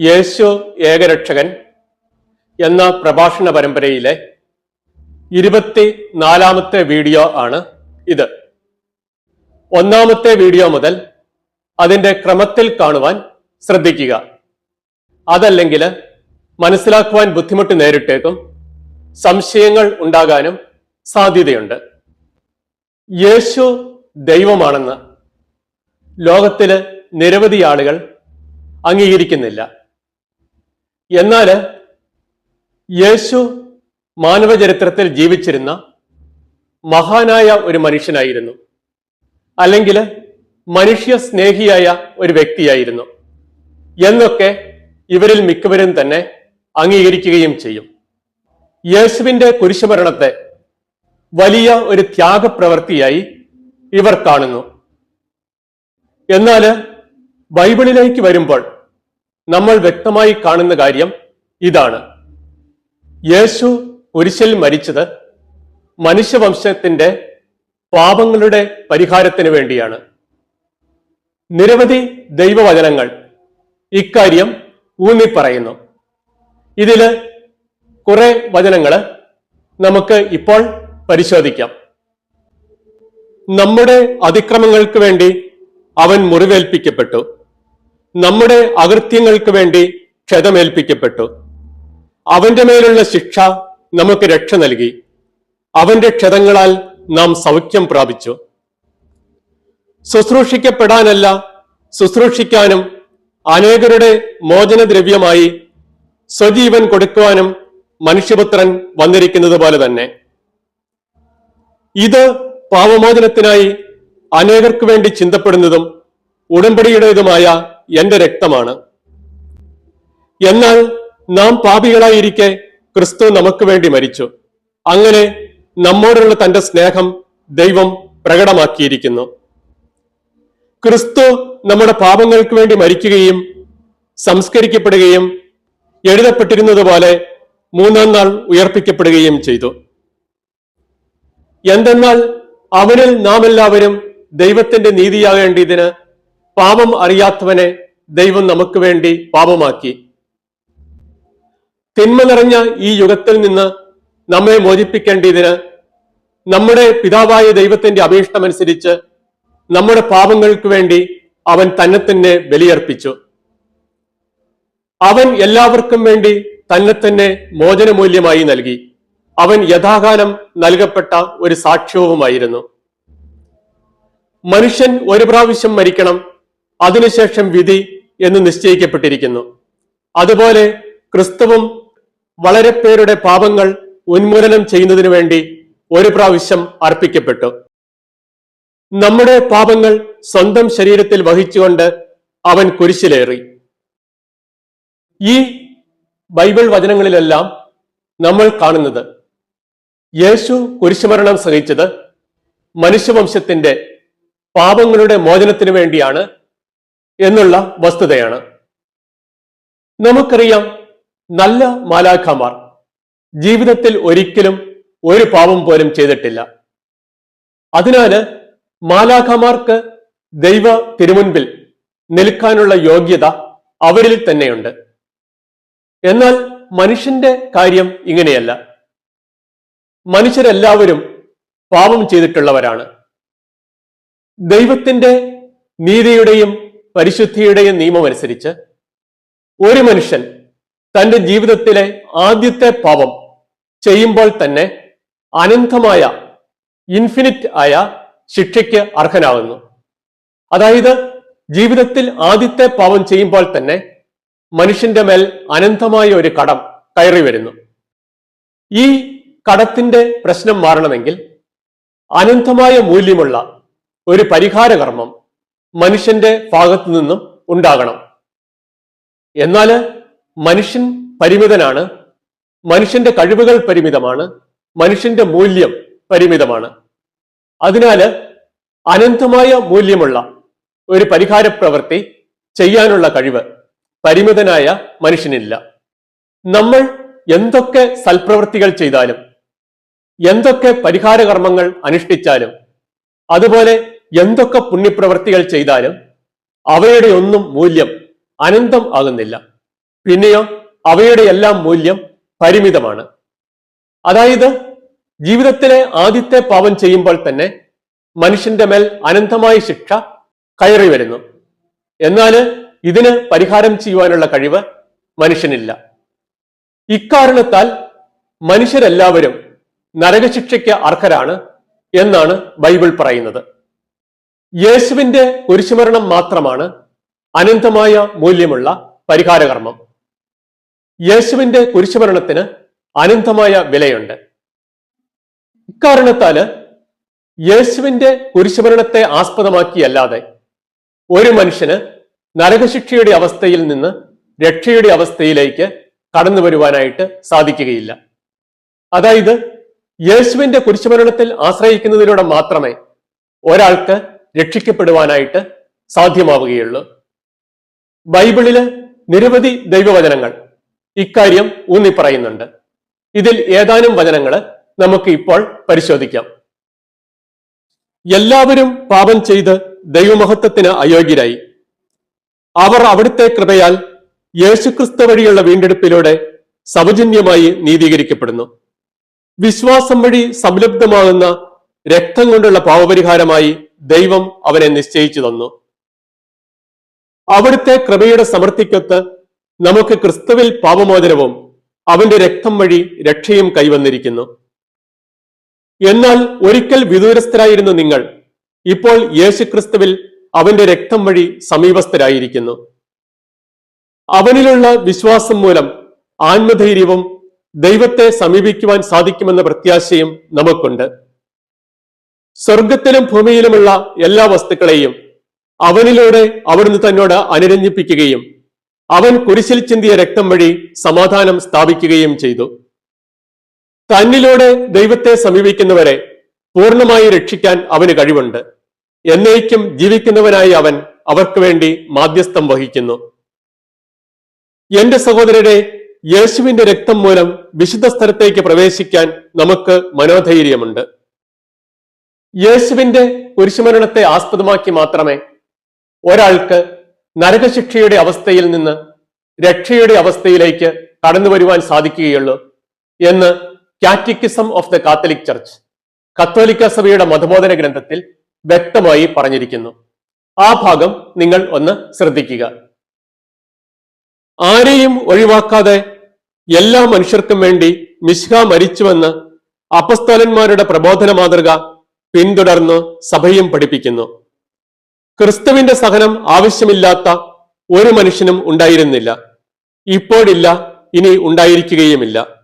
യേശു ഏകരക്ഷകൻ എന്ന പ്രഭാഷണ പരമ്പരയിലെ ഇരുപത്തി നാലാമത്തെ വീഡിയോ ആണ് ഇത്. ഒന്നാമത്തെ വീഡിയോ മുതൽ അതിന്റെ ക്രമത്തിൽ കാണുവാൻ ശ്രദ്ധിക്കുക. അതല്ലെങ്കിൽ മനസ്സിലാക്കുവാൻ ബുദ്ധിമുട്ട് നേരിട്ടേക്കും സംശയങ്ങൾ ഉണ്ടാകാനും സാധ്യതയുണ്ട്. യേശു ദൈവമാണെന്ന് ലോകത്തിലെ നിരവധി ആളുകൾ അംഗീകരിക്കുന്നില്ല. എന്നാൽ യേശു മാനവചരിത്രത്തിൽ ജീവിച്ചിരുന്ന മഹാനായ ഒരു മനുഷ്യനായിരുന്നു. അല്ലെങ്കിൽ മനുഷ്യ സ്നേഹിയായ ഒരു വ്യക്തിയായിരുന്നു. എന്നൊക്കെ ഇവരിൽ മിക്കവരും തന്നെ അംഗീകരിക്കുകയും ചെയ്യും. യേശുവിന്റെ കുരിശുമരണത്തെ വലിയ ഒരു ത്യാഗപ്രവൃത്തിയായി ഇവർ കാണുന്നു. എന്നാൽ ബൈബിളിലേക്ക് വരുമ്പോൾ നമ്മൾ വ്യക്തമായി കാണുന്ന കാര്യം ഇതാണ്. യേശു കുരിശിൽ മരിച്ചത് മനുഷ്യവംശത്തിന്റെ പാപങ്ങളുടെ പരിഹാരത്തിന് വേണ്ടിയാണ്. നിരവധി ദൈവവചനങ്ങൾ ഇക്കാര്യം ഊന്നി പറയുന്നു ഇതിൽ കുറെ വചനങ്ങൾ നമുക്ക് ഇപ്പോൾ പരിശോധിക്കാം. നമ്മുടെ അതിക്രമങ്ങൾക്ക് വേണ്ടി അവൻ മുറിവേൽപ്പിക്കപ്പെട്ടു. നമ്മുടെ അകൃത്യങ്ങൾക്ക് വേണ്ടി ക്ഷതമേൽപ്പിക്കപ്പെട്ടു. അവന്റെ മേലുള്ള ശിക്ഷ നമുക്ക് രക്ഷ നൽകി. അവന്റെ ക്ഷതങ്ങളാൽ നാം സൗഖ്യം പ്രാപിച്ചു. ശുശ്രൂഷിക്കപ്പെടാനല്ല ശുശ്രൂഷിക്കാനും അനേകരുടെ മോചനദ്രവ്യമായി സ്വജീവൻ കൊടുക്കുവാനും മനുഷ്യപുത്രൻ വന്നിരിക്കുന്നത് പോലെ തന്നെ. ഇത് പാവമോചനത്തിനായി അനേകർക്ക് വേണ്ടി ചിന്തപ്പെടുന്നതും ഉടമ്പടിയുടേതുമായ എന്റെ രക്തമാണ്. എന്നാൽ നാം പാപികളായിരിക്കെ ക്രിസ്തു നമുക്ക് വേണ്ടി മരിച്ചു. അങ്ങനെ നമ്മോടുള്ള തന്റെ സ്നേഹം ദൈവം പ്രകടമാക്കിയിരിക്കുന്നു. ക്രിസ്തു നമ്മുടെ പാപങ്ങൾക്ക് വേണ്ടി മരിക്കുകയും സംസ്കരിക്കപ്പെടുകയും എഴുതപ്പെട്ടിരുന്നത് പോലെ മൂന്നാം നാൾ ഉയർപ്പിക്കപ്പെടുകയും ചെയ്തു. എന്തെന്നാൽ അവനിൽ നാം എല്ലാവരും ദൈവത്തിന്റെ നീതിയാകേണ്ടതിന് പാപം അറിയാത്തവനെ ദൈവം നമുക്ക് വേണ്ടി പാപമാക്കി. തിന്മ നിറഞ്ഞ ഈ യുഗത്തിൽ നിന്ന് നമ്മെ മോചിപ്പിക്കേണ്ടതിന് നമ്മുടെ പിതാവായ ദൈവത്തിന്റെ അപേക്ഷമനുസരിച്ച് നമ്മുടെ പാപങ്ങൾക്ക് വേണ്ടി അവൻ തന്നെ തന്നെ ബലിയർപ്പിച്ചു. അവൻ എല്ലാവർക്കും വേണ്ടി തന്നെ തന്നെ മോചനമൂല്യമായി നൽകി. അവൻ യഥാകാലം നൽകപ്പെട്ട ഒരു സാക്ഷ്യവുമായിരുന്നു. മനുഷ്യൻ ഒരു പ്രാവശ്യം മരിക്കണം അതിനുശേഷം വിധി എന്ന് നിശ്ചയിക്കപ്പെട്ടിരിക്കുന്നു. അതുപോലെ ക്രിസ്തുവും വളരെ പേരുടെ പാപങ്ങൾ ഉന്മൂലനം ചെയ്യുന്നതിനു വേണ്ടി ഒരു പ്രാവശ്യം അർപ്പിക്കപ്പെട്ടു. നമ്മുടെ പാപങ്ങൾ സ്വന്തം ശരീരത്തിൽ വഹിച്ചുകൊണ്ട് അവൻ കുരിശിലേറി. ഈ ബൈബിൾ വചനങ്ങളിലെല്ലാം നമ്മൾ കാണുന്നത് യേശു കുരിശുമരണം സഹിച്ചത് മനുഷ്യവംശത്തിന്റെ പാപങ്ങളുടെ മോചനത്തിനു വേണ്ടിയാണ് എന്നുള്ള വസ്തുതയാണ്. നമുക്കറിയാം നല്ല മാലാഖമാർ ജീവിതത്തിൽ ഒരിക്കലും ഒരു പാപം പോലും ചെയ്തിട്ടില്ല. അതിനാല് മാലാഖമാർക്ക് ദൈവ തിരുമുൻപിൽ നിൽക്കാനുള്ള യോഗ്യത അവരിൽ തന്നെയുണ്ട്. എന്നാൽ മനുഷ്യന്റെ കാര്യം ഇങ്ങനെയല്ല. മനുഷ്യരെല്ലാവരും പാപം ചെയ്തിട്ടുള്ളവരാണ്. ദൈവത്തിന്റെ നീതിയുടെയും പരിശുദ്ധിയുടെയും നിയമമനുസരിച്ച് ഒരു മനുഷ്യൻ തന്റെ ജീവിതത്തിലെ ആദ്യത്തെ പാപം ചെയ്യുമ്പോൾ തന്നെ അനന്തമായ ഇൻഫിനിറ്റ് ആയ ശിക്ഷയ്ക്ക് അർഹനാവുന്നു അതായത് ജീവിതത്തിൽ ആദ്യത്തെ പാപം ചെയ്യുമ്പോൾ തന്നെ മനുഷ്യന്റെ മേൽ അനന്തമായ ഒരു കടം കയറി വരുന്നു. ഈ കടത്തിന്റെ പ്രശ്നം മാറണമെങ്കിൽ അനന്തമായ മൂല്യമുള്ള ഒരു പരിഹാര കർമ്മം മനുഷ്യന്റെ ഭാഗത്തു നിന്നും ഉണ്ടാകണം. എന്നാൽ മനുഷ്യൻ പരിമിതനാണ് മനുഷ്യന്റെ കഴിവുകൾ പരിമിതമാണ് മനുഷ്യന്റെ മൂല്യം പരിമിതമാണ്. അതിനാൽ അനന്തമായ മൂല്യമുള്ള ഒരു പരിഹാര പ്രവൃത്തി ചെയ്യാനുള്ള കഴിവ് പരിമിതനായ മനുഷ്യനില്ല. നമ്മൾ എന്തൊക്കെ സൽപ്രവൃത്തികൾ ചെയ്താലും എന്തൊക്കെ പരിഹാര കർമ്മങ്ങൾ അനുഷ്ഠിച്ചാലും അതുപോലെ എന്തൊക്കെ പുണ്യപ്രവൃത്തികൾ ചെയ്താലും അവയുടെ ഒന്നും മൂല്യം അനന്തം ആകുന്നില്ല. പിന്നെയോ അവയുടെ എല്ലാം മൂല്യം പരിമിതമാണ്. അതായത് ജീവിതത്തിലെ ആദ്യത്തെ പാപം ചെയ്യുമ്പോൾ തന്നെ മനുഷ്യന്റെ മേൽ അനന്തമായ ശിക്ഷ കയറി വരുന്നു. എന്നാൽ ഇതിന് പരിഹാരം ചെയ്യുവാനുള്ള കഴിവ് മനുഷ്യനില്ല. ഇക്കാരണത്താൽ മനുഷ്യരെല്ലാവരും നരകശിക്ഷയ്ക്ക് അർഹരാണ് എന്നാണ് ബൈബിൾ പറയുന്നത്. യേശുവിന്റെ കുരിശുമരണം മാത്രമാണ് അനന്തമായ മൂല്യമുള്ള പരിഹാരകർമ്മം. യേശുവിന്റെ കുരിശുമരണത്തിന് അനന്തമായ വിലയുണ്ട്. ഇക്കാരണത്താൽ യേശുവിന്റെ കുരിശുമരണത്തെ ആസ്പദമാക്കിയല്ലാതെ ഒരു മനുഷ്യന് നരകശിക്ഷയുടെ അവസ്ഥയിൽ നിന്ന് രക്ഷയുടെ അവസ്ഥയിലേക്ക് കടന്നു വരുവാനായിട്ട് സാധിക്കുകയില്ല. അതായത് യേശുവിന്റെ കുരിശുമരണത്തിൽ ആശ്രയിക്കുന്നതിലൂടെ മാത്രമേ ഒരാൾക്ക് രക്ഷിക്കപ്പെടുവാനായിട്ട് സാധ്യമാവുകയുള്ളൂ. ബൈബിളിൽ നിരവധി ദൈവവചനങ്ങൾ ഇക്കാര്യം ഊന്നി പറയുന്നുണ്ട് ഇതിൽ ഏതാനും വചനങ്ങൾ നമുക്ക് ഇപ്പോൾ പരിശോധിക്കാം. എല്ലാവരും പാപം ചെയ്ത് ദൈവമഹത്വത്തിന് അയോഗ്യരായി. അവർ അവിടുത്തെ കൃപയാൽ യേശുക്രിസ്തു വഴിയുള്ള വീണ്ടെടുപ്പിലൂടെ സൗജന്യമായി നീതീകരിക്കപ്പെടുന്നു. വിശ്വാസം വഴി സംലബ്ധമാകുന്ന രക്തം കൊണ്ടുള്ള പാവപരിഹാരമായി ദൈവം അവനെ നിശ്ചയിച്ചു തന്നു. അവിടുത്തെ കൃപയുടെ സമൃദ്ധിക്കൊത്ത് നമുക്ക് ക്രിസ്തുവിൽ പാപമോചനവും അവന്റെ രക്തം വഴി രക്ഷയും കൈവന്നിരിക്കുന്നു. എന്നാൽ ഒരിക്കൽ വിദൂരസ്ഥരായിരുന്ന നിങ്ങൾ ഇപ്പോൾ യേശുക്രിസ്തുവിൽ അവന്റെ രക്തം വഴി സമീപസ്ഥരായിരിക്കുന്നു. അവനിലുള്ള വിശ്വാസം മൂലം ആത്മധൈര്യവും ദൈവത്തെ സമീപിക്കുവാൻ സാധിക്കുമെന്ന പ്രത്യാശയും നമുക്കുണ്ട്. സ്വർഗത്തിലും ഭൂമിയിലുമുള്ള എല്ലാ വസ്തുക്കളെയും അവനിലൂടെ അവിടുന്ന് തന്നോട് അനുരഞ്ജിപ്പിക്കുകയും അവൻ കുരിശിൽ ചിന്തിയ രക്തം വഴി സമാധാനം സ്ഥാപിക്കുകയും ചെയ്തു. തന്നിലൂടെ ദൈവത്തെ സമീപിക്കുന്നവരെ പൂർണമായി രക്ഷിക്കാൻ അവന് കഴിവുണ്ട്. എന്നേക്കും ജീവിക്കുന്നവനായി അവൻ അവർക്ക് വേണ്ടി മാധ്യസ്ഥം വഹിക്കുന്നു. എന്റെ സഹോദരരെ യേശുവിന്റെ രക്തം മൂലം വിശുദ്ധ സ്ഥലത്തേക്ക് പ്രവേശിക്കാൻ നമുക്ക് മനോധൈര്യമുണ്ട്. യേശുവിന്റെ കുരിശുമരണത്തെ ആസ്പദമാക്കി മാത്രമേ ഒരാൾക്ക് നരകശിക്ഷയുടെ അവസ്ഥയിൽ നിന്ന് രക്ഷയുടെ അവസ്ഥയിലേക്ക് കടന്നു വരുവാൻ സാധിക്കുകയുള്ളൂ എന്ന് catechism of the catholic church കത്തോലിക്ക സഭയുടെ മതബോധന ഗ്രന്ഥത്തിൽ വ്യക്തമായി പറഞ്ഞിരിക്കുന്നു. ആ ഭാഗം നിങ്ങൾ ഒന്ന് ശ്രദ്ധിക്കുക. ആരെയും ഒഴിവാക്കാതെ എല്ലാ മനുഷ്യർക്കും വേണ്ടി മിശ്ഹ മരിച്ചുവെന്ന് അപസ്തോലന്മാരുടെ പ്രബോധന മാതൃക പിന്തുടർന്ന് സഭയും പഠിപ്പിക്കുന്നു. ക്രിസ്തുവിന്റെ സഹനം ആവശ്യമില്ലാത്ത ഒരു മനുഷ്യനും ഉണ്ടായിരുന്നില്ല. ഇപ്പോഴില്ല ഇനി ഉണ്ടായിരിക്കുകയുമില്ല.